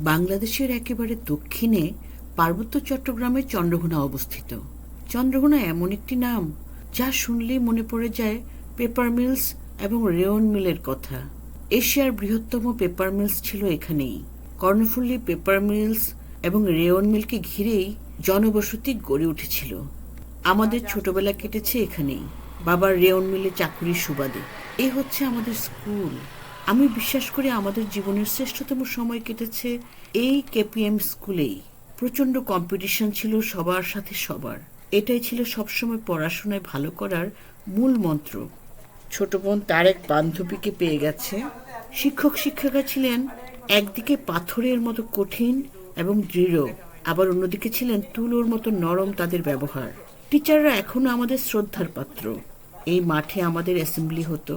বাংলাদেশের একেবারে দক্ষিণে পার্বত্য চট্টগ্রামে চন্দ্রঘোনা অবস্থিত। চন্দ্রঘোনা এমন একটি নাম যা শুনলেই মনে পড়ে যায় পেপার মিলস এবং রেয়ন মিলের কথা। এশিয়ার বৃহত্তম পেপার মিলস ছিল এখানেই। কর্ণফুলী পেপার মিলস এবং রেয়ন মিলকে ঘিরেই জনবসতি গড়ে উঠেছিল। আমাদের ছোটবেলা কেটেছে এখানেই। বাবার রেয়ন মিলে চাকুরির সুবাদে। এই হচ্ছে আমাদের স্কুল। আমি বিশ্বাস করি আমাদের জীবনের শ্রেষ্ঠতম সময় কেটেছে এই কেপিএম স্কুলেই। প্রচণ্ড কম্পিটিশন ছিল সবার সাথে সবার। এটাই ছিল সবসময় পড়াশোনায় ভালো করার মূল মন্ত্র। ছোট বোন তার এক বান্ধবীকে পেয়ে গেছে। শিক্ষক শিক্ষিকা ছিলেন একদিকে পাথরের মতো কঠিন এবং দৃঢ়, আবার অন্যদিকে ছিলেন তুলোর মতো নরম তাদের ব্যবহার। টিচাররা এখনও আমাদের শ্রদ্ধার পাত্র। এই মাঠে আমাদের অ্যাসেম্বলি হতো।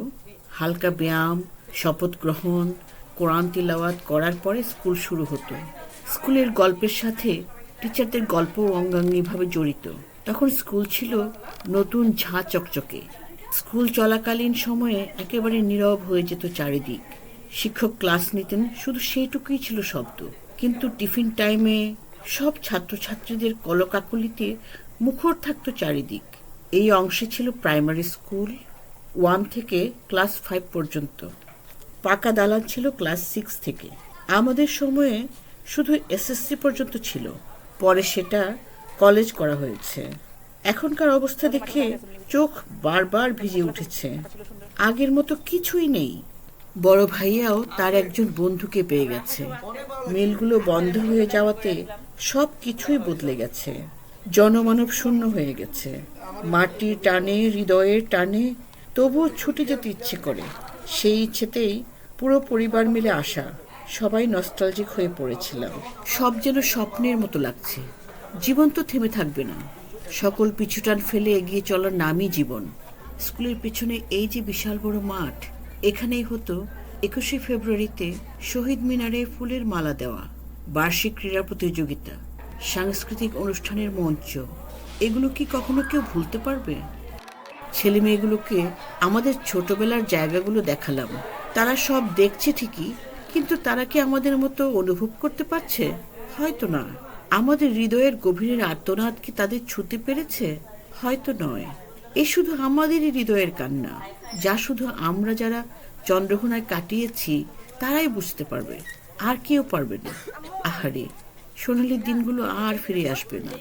হালকা ব্যায়াম শপথ গ্রহণ, কোরআন তিলাওয়াত করার পরে স্কুল শুরু হতো। স্কুলের গল্পের সাথে টিচারদের গল্প অঙ্গাঙ্গিভাবে জড়িত। তখন স্কুল ছিল নতুন ঝাঁ চকচকে। স্কুল চলাকালীন সময়ে একেবারে নীরব হয়ে যেত চারিদিক। শিক্ষক ক্লাস নিতেন, শুধু সেইটুকুই ছিল শব্দ। কিন্তু টিফিন টাইমে সব ছাত্রছাত্রীদের কলকাকলিতে মুখর থাকত চারিদিক। এই অংশে ছিল প্রাইমারি স্কুল, ওয়ান থেকে ক্লাস ফাইভ পর্যন্ত। পাকা দালান ছিল ক্লাস সিক্স থেকে। আমাদের সময়ে শুধু এসএসসি পর্যন্ত ছিল। পরে সেটা কলেজ করা হয়েছে। এখনকার অবস্থা দেখে চোখ বারবার ভিজে উঠেছে। আগের মতো কিছুই নেই। বড় ভাইয়াও তার একজন বন্ধুকে পেয়ে গেছে। মিলগুলো বন্ধ হয়ে যাওয়াতে সব কিছুই বদলে গেছে। জনমানব শূন্য হয়ে গেছে। মাটির টানে, হৃদয়ের টানে তবুও ছুটে যেতে ইচ্ছে করে। সেই ইচ্ছেতেই পুরো পরিবার মিলে আসা, সবাই নস্টালজিক হয়ে পড়েছিলাম। সব যেন স্বপ্নের মতো লাগছে। জীবন তো থেমে থাকবে না। সকল পিছুটান ফেলে এগিয়ে চলার নামই জীবন। স্কুলের পেছনে এই যে বিশাল বড় মাঠ, এখানেই হতো একুশে ফেব্রুয়ারিতে শহীদ মিনারে ফুলের মালা দেওয়া, বার্ষিক ক্রীড়া প্রতিযোগিতা, সাংস্কৃতিক অনুষ্ঠানের মঞ্চ। এগুলো কি কখনো কেউ ভুলতে পারবে? ছেলে মেয়েগুলোকে আমাদের ছোটবেলার জায়গাগুলো দেখালাম। তারা সব দেখছে ঠিকই, কিন্তু তারা কি আমাদের মতো অনুভব করতে পারছে? হয়তো না। আমাদের হৃদয়ের গভীরের আর্তনাদ কি তাদের ছুতে পেরেছে? হয়তো নয়। এ শুধু আমাদেরই হৃদয়ের কান্না, যা শুধু আমরা যারা চন্দ্রঘোনায় কাটিয়েছি, তারাই বুঝতে পারবে। আর কেউ পারবে না। আহারে সোনালির দিনগুলো আর ফিরে আসবে না।